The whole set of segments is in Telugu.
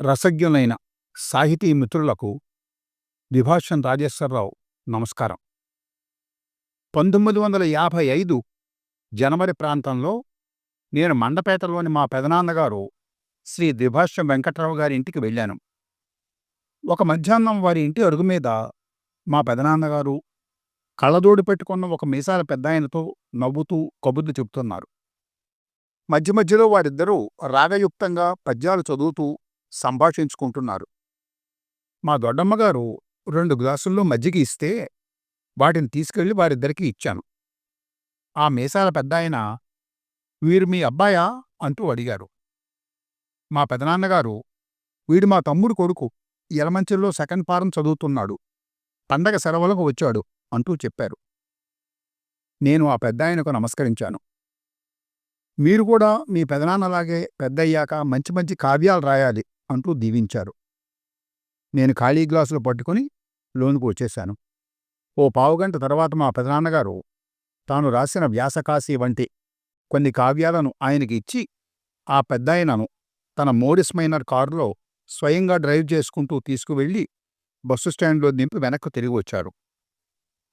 రసజ్ఞులైన సాహితీ మిత్రులకు ద్విభాష్యం రాజేశ్వరరావు నమస్కారం. పంతొమ్మిది వందల యాభై ఐదు జనవరి ప్రాంతంలో నేను మండపేటలోని మా పెదనాన్నగారు శ్రీ ద్విభాష్యం వెంకట్రావు గారి ఇంటికి వెళ్ళాను. ఒక మధ్యాహ్నం వారి ఇంటి అరుగు మీద మా పెదనాన్నగారు కళ్ళదోడు పెట్టుకున్న ఒక మీసాల పెద్దాయనతో నవ్వుతూ కబుర్లు చెబుతున్నారు. మధ్య మధ్యలో వారిద్దరూ రాగయుక్తంగా పద్యాలు చదువుతూ సంభాషించుకుంటున్నారు. మా దొడ్డమ్మగారు రెండు గ్లాసుల్లో మజ్జిగ ఇస్తే వాటిని తీసుకెళ్ళి వారిద్దరికీ ఇచ్చాను. ఆ మీసాల పెద్దాయన వీరు మీ అబ్బాయా? అంటూ అడిగారు. మా పెదనాన్నగారు వీడు మా తమ్ముడు కొడుకు ఎలమంచిలో సెకండ్ ఫారం చదువుతున్నాడు పండగ సెలవులకు వచ్చాడు అంటూ చెప్పారు. నేను ఆ పెద్దాయనకు నమస్కరించాను. మీరు కూడా మీ పెదనాన్నలాగే పెద్దయ్యాక మంచి మంచి కావ్యాలు రాయాలి. అంటూ దీవించారు. నేను ఖాళీ గ్లాసులు పట్టుకుని లోనుకు వచ్చేశాను. ఓ పావుగంట తర్వాత మా పెదనాన్నగారు తాను రాసిన వ్యాసకాశి వంటి కొన్ని కావ్యాలను ఆయనకి ఇచ్చి ఆ పెద్దాయనను తన మోరిస్ మైనర్ కారులో స్వయంగా డ్రైవ్ చేసుకుంటూ తీసుకువెళ్ళి బస్సు స్టాండ్లో దింపి వెనక్కు తిరిగి వచ్చారు.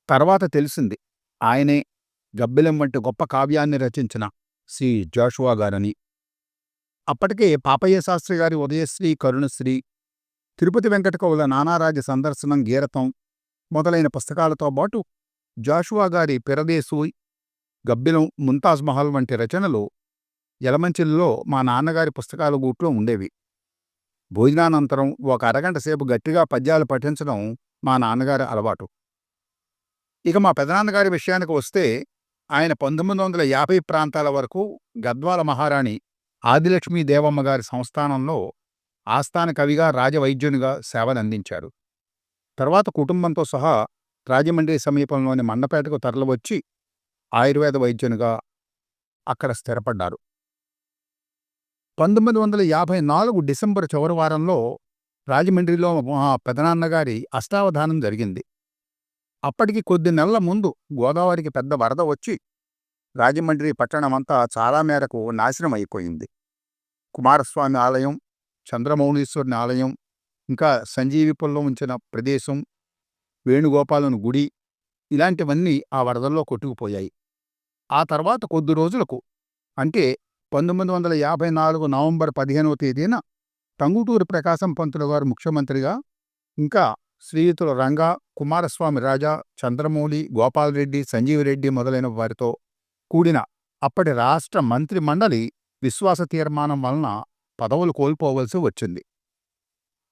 తర్వాత తెలిసింది ఆయనే గబ్బిలం వంటి గొప్ప కావ్యాన్ని రచించిన సి. జాషువా గారని. అప్పటికే పాపయ్య శాస్త్రి గారి ఉదయశ్రీ కరుణశ్రీ తిరుపతి వెంకటకవుల నానారాజ సందర్శనం గీరతం మొదలైన పుస్తకాలతో పాటు జాషువా గారి పిరదేసు గబ్బిలం ముంతాజ్ మహల్ వంటి రచనలు ఎలమంచిల్లో మా నాన్నగారి పుస్తకాల గూట్లో ఉండేవి. భోజనానంతరం ఒక అరగంట సేపు గట్టిగా పద్యాలు పఠించడం మా నాన్నగారి అలవాటు. ఇక మా పెదనాన్నగారి విషయానికి వస్తే ఆయన పంతొమ్మిది వందల యాభై ప్రాంతాల వరకు గద్వాల మహారాణి ఆదిలక్ష్మీ దేవమ్మ గారి సంస్థానంలో ఆస్థాన కవిగా రాజవైద్యునిగా సేవలందించారు. తర్వాత కుటుంబంతో సహా రాజమండ్రి సమీపంలోని మండపేటకు తరలివచ్చి ఆయుర్వేద వైద్యునిగా అక్కడ స్థిరపడ్డారు. పంతొమ్మిది వందల యాభై నాలుగు డిసెంబర్ చివరి వారంలో రాజమండ్రిలో మా పెదనాన్నగారి అష్టావధానం జరిగింది. అప్పటికి కొద్ది నెలల ముందు గోదావరికి పెద్ద వరద వచ్చి రాజమండ్రి పట్టణమంతా చాలా మేరకు నాశనం అయిపోయింది కుమారస్వామి ఆలయం చంద్రమౌళీశ్వరుని ఆలయం ఇంకా సంజీవిపుల్లో ఉంచిన ప్రదేశం వేణుగోపాలను గుడి ఇలాంటివన్నీ ఆ వరదల్లో కొట్టుకుపోయాయి. ఆ తర్వాత కొద్ది రోజులకు అంటే పంతొమ్మిది వందల యాభై నాలుగు నవంబర్ పదిహేనవ తేదీన టంగుటూరు ప్రకాశం పంతులు గారు ముఖ్యమంత్రిగా ఇంకా శ్రీయుతుల రంగా కుమారస్వామి రాజా చంద్రమౌళి గోపాలరెడ్డి సంజీవరెడ్డి మొదలైన వారితో కూడిన అప్పటి రాష్ట్ర మంత్రి మండలి విశ్వాస తీర్మానం వలన పదవులు కోల్పోవలసి వచ్చింది.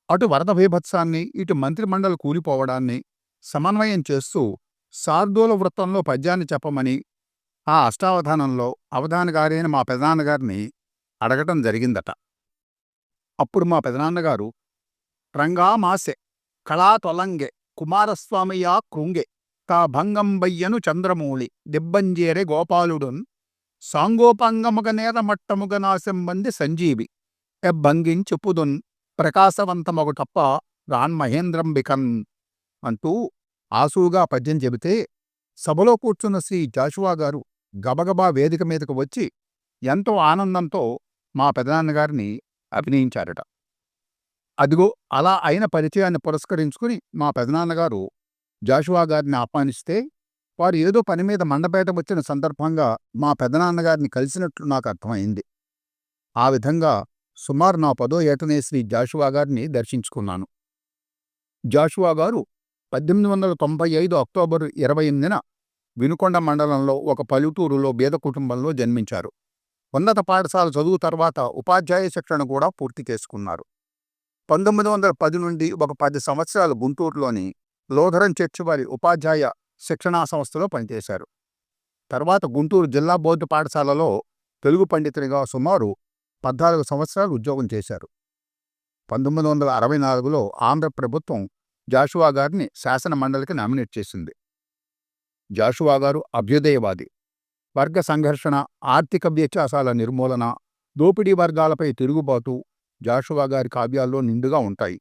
అటు వరద భీభత్సాన్ని ఇటు మంత్రిమండలి కూలిపోవడాన్ని సమన్వయం చేస్తూ శార్దూల వృత్తంలో పద్యాన్ని చెప్పమని ఆ అష్టావధానంలో అవధానగారైన మా పెదనాన్నగారిని అడగటం జరిగిందట. అప్పుడు మా పెదనాన్నగారు రంగా మాసె కళా తొలంగె కుమారస్వామయ్య కృంగె తా భంగంబయ్యను చంద్రమూళి దిబ్బంజేరె గోపాలుడున్ సాంగోపాంగముగ నేరమట్టముగ నాశంబంది సంజీవి. ఎబ్బంగించుపుదున్ ప్రకాశవంతమగు తప్ప రాన్ మహేంద్రంబికన్. అంటూ ఆసూగా పద్యం చెబితే సభలో కూర్చున్న శ్రీ జాషువా గారు గబగబా వేదిక మీదకు వచ్చి ఎంతో ఆనందంతో మా పెదనాన్నగారిని అభినయించారట. అదిగో అలా అయిన పరిచయాన్ని పురస్కరించుకుని మా పెదనాన్నగారు జాషువా గారిని ఆహ్వానిస్తే వారు ఏదో పని మీద మండపేట వచ్చిన సందర్భంగా మా పెదనాన్నగారిని కలిసినట్లు నాకు అర్థమైంది. ఆ విధంగా సుమారు నా పదో ఏటనే శ్రీ జాషువా గారిని దర్శించుకున్నాను. జాషువా గారు పద్దెనిమిది వందల తొంభై ఐదు అక్టోబరు ఇరవై ఎనిమిదిన వినుకొండ మండలంలో ఒక పల్లెటూరులో బీద కుటుంబంలో జన్మించారు. ఉన్నత పాఠశాల చదువు తర్వాత ఉపాధ్యాయ శిక్షణ కూడా పూర్తి చేసుకున్నారు. పంతొమ్మిది వందల పది నుండి ఒక పది సంవత్సరాలు గుంటూరులోని లోధరం చర్చి వారి ఉపాధ్యాయ శిక్షణా సంస్థలో పనిచేశారు. తర్వాత గుంటూరు జిల్లా బోర్డు పాఠశాలలో తెలుగు పండితునిగా సుమారు పద్నాలుగు సంవత్సరాలు ఉద్యోగం చేశారు. పంతొమ్మిది వందల అరవై నాలుగులో ఆంధ్ర ప్రభుత్వం జాషువా గారిని శాసన మండలికి నామినేట్ చేసింది. జాషువా గారు అభ్యుదయవాది. వర్గ సంఘర్షణ ఆర్థిక వ్యత్యాసాల నిర్మూలన దోపిడీ వర్గాలపై తిరుగుబాటు జాషువా గారి కావ్యాల్లో నిండుగా ఉంటాయి.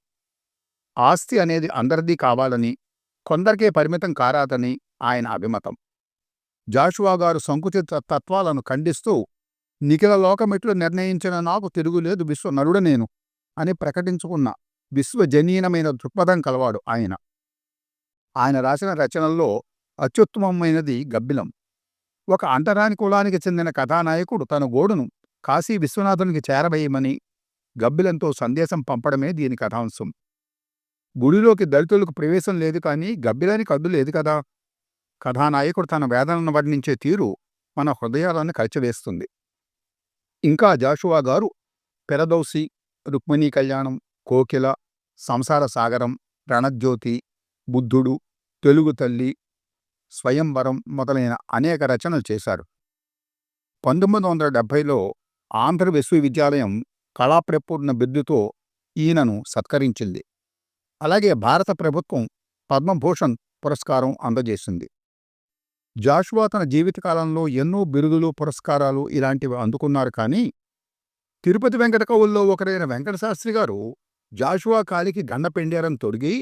ఆస్తి అనేది అందరిది కావాలని కొందరికే పరిమితం కారాదని ఆయన అభిమతం. జాషువా గారు సంకుచిత తత్వాలను ఖండిస్తూ నిఖిల లోకమిట్లు నిర్ణయించిన నాకు తిరుగులేదు విశ్వ నరుడ నేను అని ప్రకటించుకున్న విశ్వజనీనమైన దృక్పథం కలవాడు ఆయన. ఆయన రాసిన రచనల్లో అత్యుత్తమమైనది గబ్బిలం. ఒక అంటరాని కులానికి చెందిన కథానాయకుడు తన గోడును కాశీ విశ్వనాథునికి చేరవేయమని గబ్బిలంతో సందేశం పంపడమే దీని కథాంశం. గుడిలోకి దళితులకు ప్రవేశం లేదు కానీ గబ్బిలానికి అడ్డు లేదు కదా. కథానాయకుడు తన వేదనను వర్ణించే తీరు మన హృదయాలను కలిచివేస్తుంది ఇంకా జాషువా గారు పెరదౌసి రుక్మిణీ కళ్యాణం కోకిల సంసార సాగరం రణజ్యోతి బుద్ధుడు తెలుగు తల్లి స్వయంవరం మొదలైన అనేక రచనలు చేశారు. పంతొమ్మిది వందల డెబ్భైలో ఆంధ్ర విశ్వవిద్యాలయం కళాప్రపూర్ణ బిర్దుతో ఈయనను సత్కరించింది. అలాగే భారత ప్రభుత్వం పద్మభూషణ్ పురస్కారం అందజేసింది. జాషువా తన జీవితకాలంలో ఎన్నో బిరుదులు పురస్కారాలు ఇలాంటివి అందుకున్నారు కానీ తిరుపతి వెంకట కవుల్లో ఒకరైన వెంకటశాస్త్రి గారు జాషువా కాలికి గండపెండేరం తొడిగి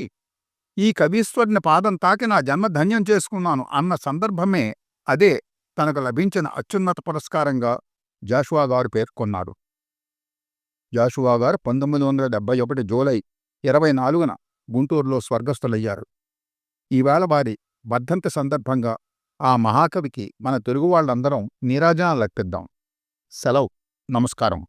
ఈ కవీశ్వరుని పాదం తాకి నా జన్మ ధన్యం చేసుకున్నాను అన్న సందర్భమే అదే తనకు లభించిన అత్యున్నత పురస్కారంగా జాషువా గారు పేర్కొన్నారు. జాషువా గారు పంతొమ్మిది వందల డెబ్బై ఒకటి జూలై ఇరవై నాలుగున గుంటూరులో స్వర్గస్థులయ్యారు. ఈవేళ వారి వర్ధంతి సందర్భంగా ఆ మహాకవికి మన తెలుగు వాళ్ళందరం నీరాజనాలు అర్పిద్దాం సెలవు. నమస్కారం.